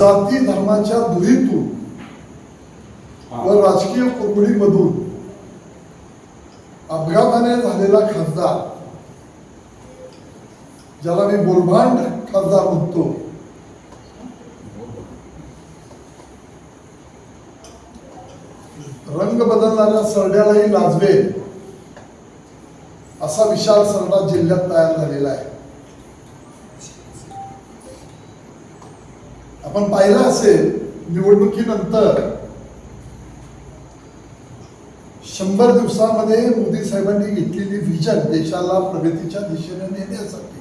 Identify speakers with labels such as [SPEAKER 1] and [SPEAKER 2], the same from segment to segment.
[SPEAKER 1] जाती धर्माच्या दुरीतून व राजकीय कुरबुडीमधून अपघाताने झालेला खासदार ज्याला मी बोलभांड खासदार म्हणतो. रंग बदलणाऱ्या सरड्यालाही लाजवेल असा विशाल सरडा जिल्ह्यात तयार झालेला आहे. आपण पाहिलं असेल निवडणुकीनंतर शंभर दिवसामध्ये मोदी साहेबांनी घेतलेली व्हिजन देशाला प्रगतीच्या दिशेने नेण्यासाठी.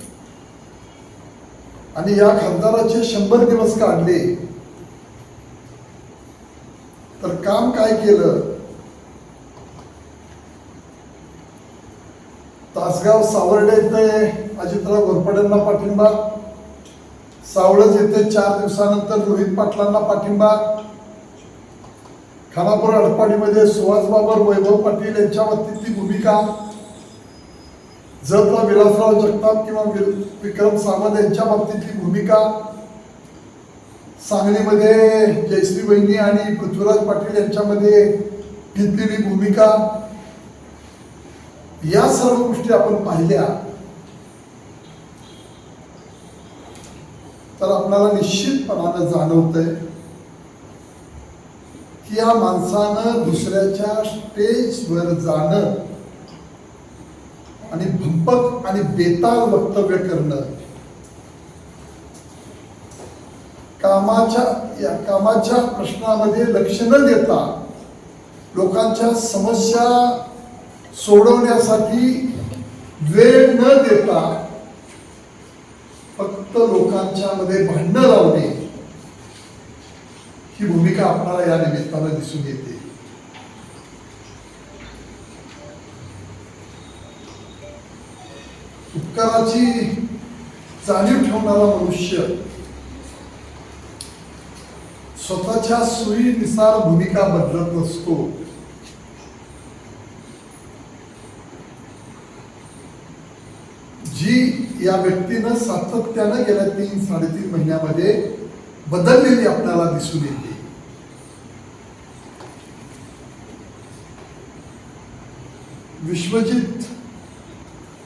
[SPEAKER 1] आणि या खासदाराचे शंभर दिवस काढले. तर काम काय केलं? तासगाव सावर्डे येथे अजितराव घोरपड्यांना पाठिंबा. सावळज येथे चार दिवसानंतर रोहित पाटलांना पाठिंबा. खानापूर अडपाडीमध्ये सुहास बाबर वैभव पाटील यांच्या बाबतीतली भूमिका. जतला विलासराव जगताप किंवा विक्रम सावंत यांच्या बाबतीतली भूमिका. सांगलीमध्ये जयश्री वहिनी आणि पृथ्वीराज पाटील यांच्यामध्ये घेतलेली भूमिका. या सर्व गोष्टी आपण पाहिल्या. तर आपल्याला निश्चितपणानं जाणवतंय की या माणसानं दुसऱ्याच्या स्टेजवर जाणं आणि भंपक आणि बेताल वक्तव्य करणं कामाच्या या कामाच्या प्रश्नामध्ये लक्ष न देता लोकांच्या समस्या सोडवण्यासाठी वेळ न देता फक्त लोकांच्या मध्ये भांडणं लावणे ही भूमिका आपल्याला या निमित्तानं दिसून येते. उपकाराची जाणीव ठेवणारा मनुष्य स्वतःच्या सोयीनुसार भूमिका बदलत नसतो. जी या व्यक्तीनं सातत्यानं गेल्या तीन साडेतीन महिन्यामध्ये बदललेली आपल्याला दिसून येते. विश्वजित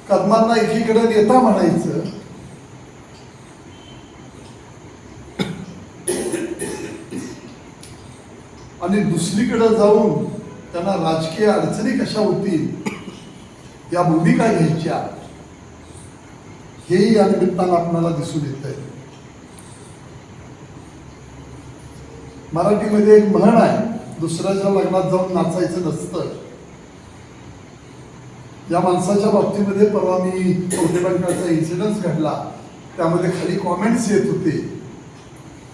[SPEAKER 1] कदमांना एकीकडे नेता म्हणायचं आणि दुसरीकडे जाऊन त्यांना राजकीय अडचणी कशा होतील या भूमिका घ्यायच्या. हेही या निमित्तानं आपल्याला दिसून येत आहे मराठीमध्ये एक म्हण आहे दुसऱ्याच्या लग्नात जाऊन नाचायचं नसतं. या माणसाच्या बाबतीमध्ये परवा मी बँकाचा इन्सिडन्स घडला. त्यामध्ये खाली कॉमेंट्स येत होते.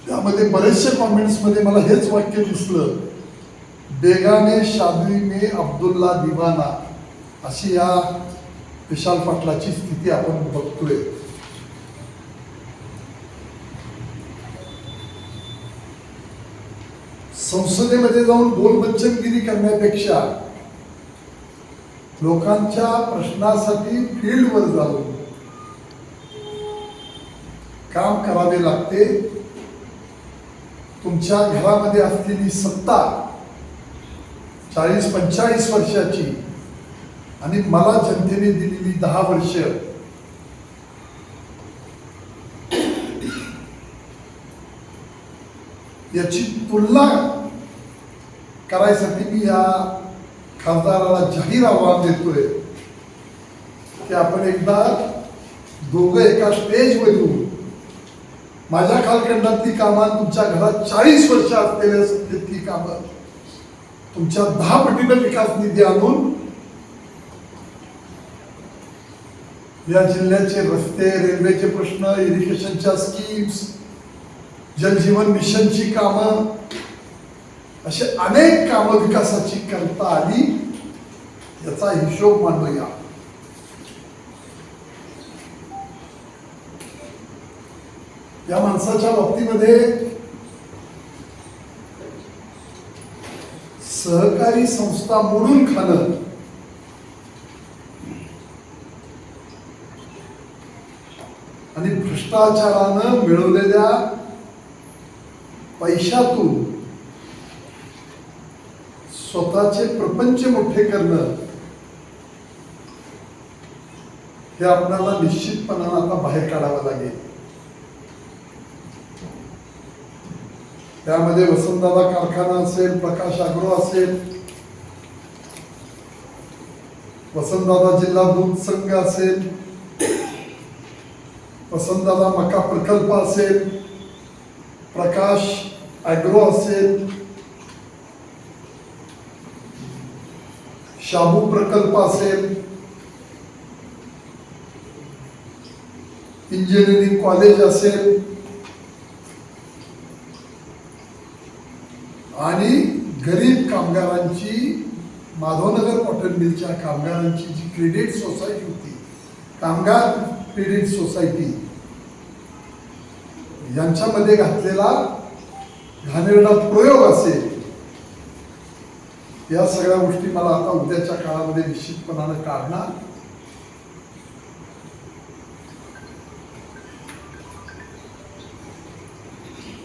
[SPEAKER 1] त्यामध्ये बरेचसे कॉमेंट्समध्ये मला हेच वाक्य दिसलं. बेगाने शादी अब्दुल्ला दिवाना. अशी या विशाल पाटलाची स्थिती आपण बघतोय संसदेमध्ये जाऊन बोलबच्चनगिरी करण्यापेक्षा लोकांच्या प्रश्नासाठी फील्डवर जाऊन काम करावे लागते तुमच्या घरामध्ये असलेली सत्ता चाळीस पंचेचाळीस वर्षाची आणि मला जनतेने दिलेली दहा वर्ष याची तुलना करायसाठी मी या खासदाराला जाहीर आव्हान देतोय की आपण एकदा दोघं एका स्टेजवर येऊन माझ्या कालखंडातली कामं तुमच्या घरात चाळीस वर्ष असलेल्या सत्तेतली कामं. तुमच्या दहा पटीनं विकास निधी आणून या जिल्ह्याचे रस्ते रेल्वेचे प्रश्न इरिगेशनच्या स्कीम्स जलजीवन मिशनची कामं असे अनेक कामं विकासाची करता आली याचा हिशोब मांडूया. या माणसाच्या बाबतीमध्ये सहकारी संस्था मोडून खाणं आणि भ्रष्टाचारानं मिळवलेल्या पैशातून स्वतःचे प्रपंच मोठे करणं हे आपल्याला निश्चितपणानं आता बाहेर काढावं लागेल. त्यामध्ये वसंतदादा कारखाना असेल प्रकाश आग्रो असेल वसंतदादा जिल्हा दूध संघ असेल वसंतदादा मका प्रकल्प असेल प्रकाश ॲग्रो असेल शाबू प्रकल्प असेल इंजिनिअरिंग कॉलेज असेल आणि गरीब कामगारांची माधवनगर कॉटन मिलच्या कामगारांची जी क्रेडिट सोसायटी होती कामगार पीडित सोसायटी यांच्यामध्ये घातलेला घाणेरडा प्रयोग असेल या सगळ्या गोष्टी मला आता उद्याच्या काळामध्ये निश्चितपणानं काढणार.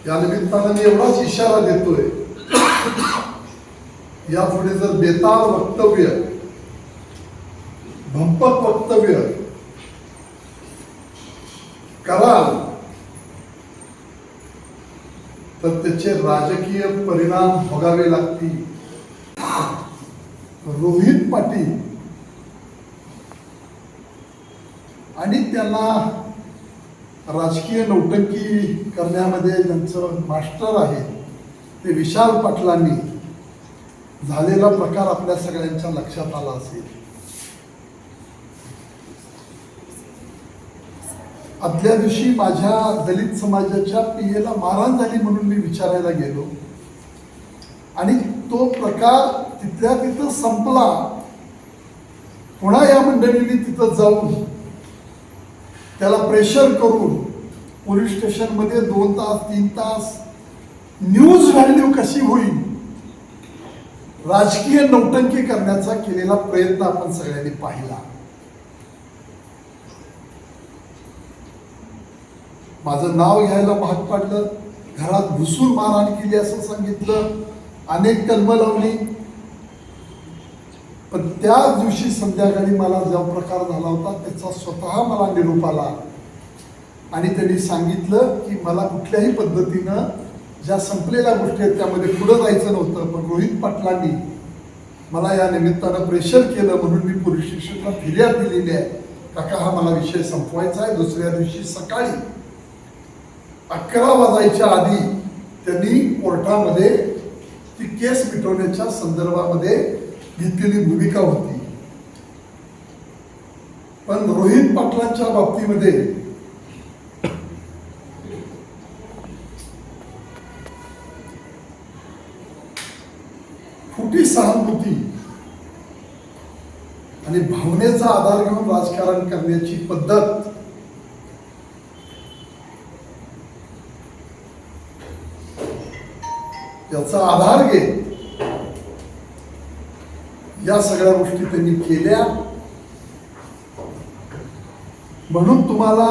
[SPEAKER 1] या निमित्तानं मी एवढाच इशारा देतोय यापुढे जर बेताल वक्तव्य भंपक वक्तव्य कराल. तर त्याचे राजकीय परिणाम भोगावे लागतील. रोहित पाटील. आणि त्यांना राजकीय नौटंकी करण्यामध्ये ज्यांचं मास्टर आहे ते विशाल पाटलांनी झालेला प्रकार आपल्या सगळ्यांच्या लक्षात आला असेल. आदल्या दिवशी माझ्या दलित समाजाच्या पियेला मारहाण झाली म्हणून मी विचारायला गेलो. आणि तो प्रकार तिथल्या तिथं संपला. पुन्हा या मंडळींनी तिथं जाऊन त्याला प्रेशर करून पोलीस स्टेशनमध्ये दोन तास तीन तास न्यूज व्हॅल्यू कशी होईल? राजकीय नौटंकी करण्याचा केलेला प्रयत्न आपण सगळ्यांनी पाहिला. माझं नाव घ्यायला भाग पाडलं घरात घुसून मारहाण केली असं सांगितलं अनेक कलमं लावली. पण त्या दिवशी संध्याकाळी मला जो प्रकार झाला होता त्याचा स्वतः मला निरोप आला. आणि त्यांनी सांगितलं की मला कुठल्याही पद्धतीनं ज्या संपलेल्या गोष्टी आहेत त्यामध्ये पुढं जायचं नव्हतं पण रोहित पाटलांनी मला या निमित्तानं प्रेशर केलं म्हणून मी पोलीस स्टेशनला फिर्याद दिलेली आहे. काका हा मला विषय संपवायचा आहे. दुसऱ्या दिवशी सकाळी अकरा वाजायच्या आधी त्यांनी कोर्टामध्ये ती केस मिटवण्याच्या संदर्भामध्ये घेतलेली भूमिका होती. पण रोहित पाटलांच्या बाबतीमध्ये खोटी सहानुभूती आणि भावनेचा आधार घेऊन राजकारण करण्याची पद्धत याचा आधार घेत या सगळ्या गोष्टी त्यांनी केल्या. म्हणून तुम्हाला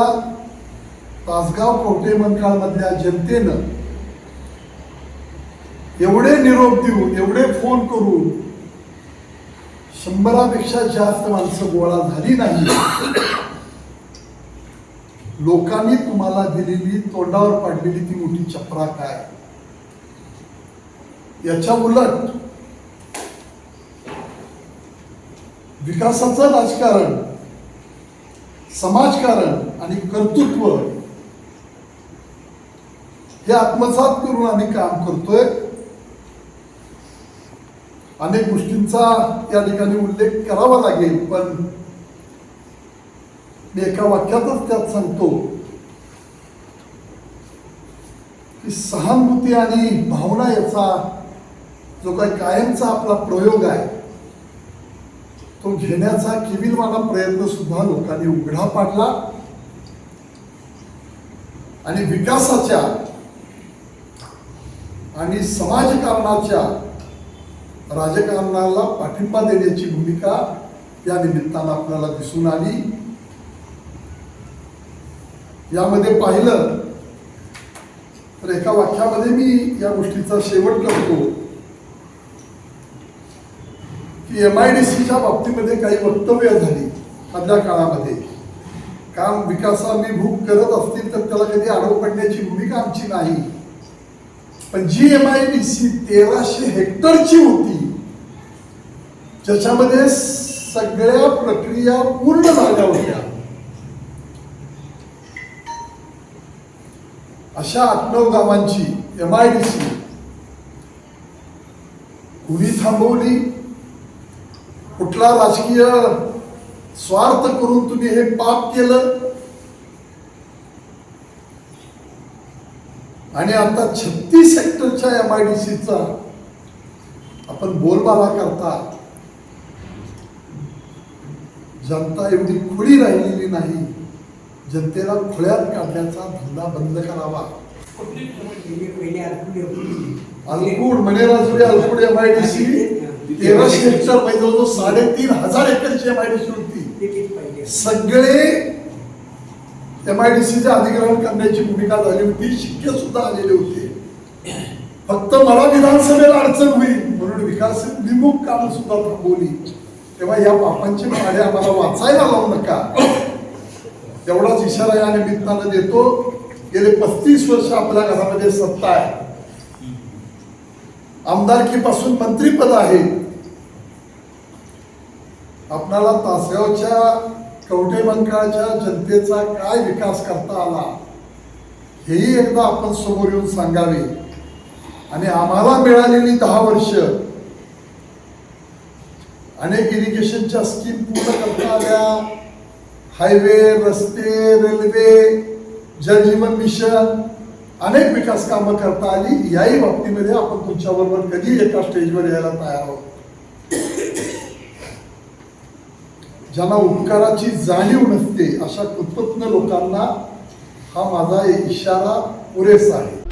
[SPEAKER 1] तासगाव कवटे मधल्या जनतेनं एवढे निरोप देऊन एवढे फोन करून शंभरापेक्षा जास्त माणसं गोळा झाली नाही. लोकांनी तुम्हाला दिलेली तोंडावर पाडलेली ती मोठी चपरा काय याच्या उलट विकासाचं राजकारण समाजकारण आणि कर्तृत्व हे आत्मसात करून आम्ही काम करतोय. अनेक गोष्टींचा या ठिकाणी उल्लेख करावा लागेल पण मी एका वाक्यातच त्यात सांगतो की सहानुभूती आणि भावना याचा जो काही कायमचा आपला प्रयोग आहे तो घेण्याचा केविलवाना प्रयत्न सुद्धा लोकांनी उघडा पाडला. आणि विकासाच्या आणि समाजकारणाच्या राजकारणाला पाठिंबा देण्याची भूमिका या निमित्तानं आपल्याला दिसून आली. यामध्ये पाहिलं तर एका वाक्यामध्ये मी या गोष्टीचा शेवट करतो. की एम आय डी सीच्या बाबतीमध्ये काही वक्तव्य झाली मधल्या काळामध्ये. काम विकासाभिमुख करत असतील तर त्याला कधी आरोप पडण्याची भूमिका आमची नाही. पण जी एम आय डी सी तेराशे हेक्टरची होती ज्याच्यामध्ये सगळ्या प्रक्रिया पूर्ण झाल्या होत्या. अशा आठ गावांची एम आय डी सी कुणी थांबवली? कुठला राजकीय स्वार्थ करून तुम्ही हे पाप केलं? आणि आता छत्तीस हेक्टरच्या एम आय डी सीचा आपण बोलबाला करता. जनता एवढी खुली राहिलेली नाही. जनतेला खुळ्यात काढण्याचा धंदा बंद करावा. Alkud Manerajuri Alkud M I D C तेराशे हेक्टर पाहिजे जवळजवळ साडेतीन हजार एकरची एम आय डी सी होती. सगळे एम आय डी सीचे अधिग्रहण करण्याची भूमिका झाली होती. शिक्के सुद्धा आलेले होते. फक्त मला विधानसभेला अडचण होईल म्हणून विकास विमुख काम सुद्धा थांबवली. तेव्हा या पापांची पाडे आम्हाला वाचायला लावू नका. तेवढाच इशारा या निमित्तानं देतो. गेले पस्तीस वर्ष आपल्या घरामध्ये सत्ता आहे. आमदारकीपासून मंत्रीपद आहे. आपणाला तासगावच्या कवठे बंकाळच्या जनतेचा काय विकास करता आला हेही एकदा आपण समोर येऊन सांगावे. आणि आम्हाला मिळालेली दहा वर्ष अनेक इरिगेशनच्या स्कीम पूर्ण करता आल्या. हायवे रस्ते रेल्वे जलजीवन मिशन अनेक विकास कामं करता आली. याही बाबतीमध्ये आपण तुमच्याबरोबर कधी एका स्टेजवर यायला तयार आहोत. ज्यांना उपकाराची जाणीव नसते अशा कृतज्ञ लोकांना हा माझा एक इशारा पुरेसा आहे.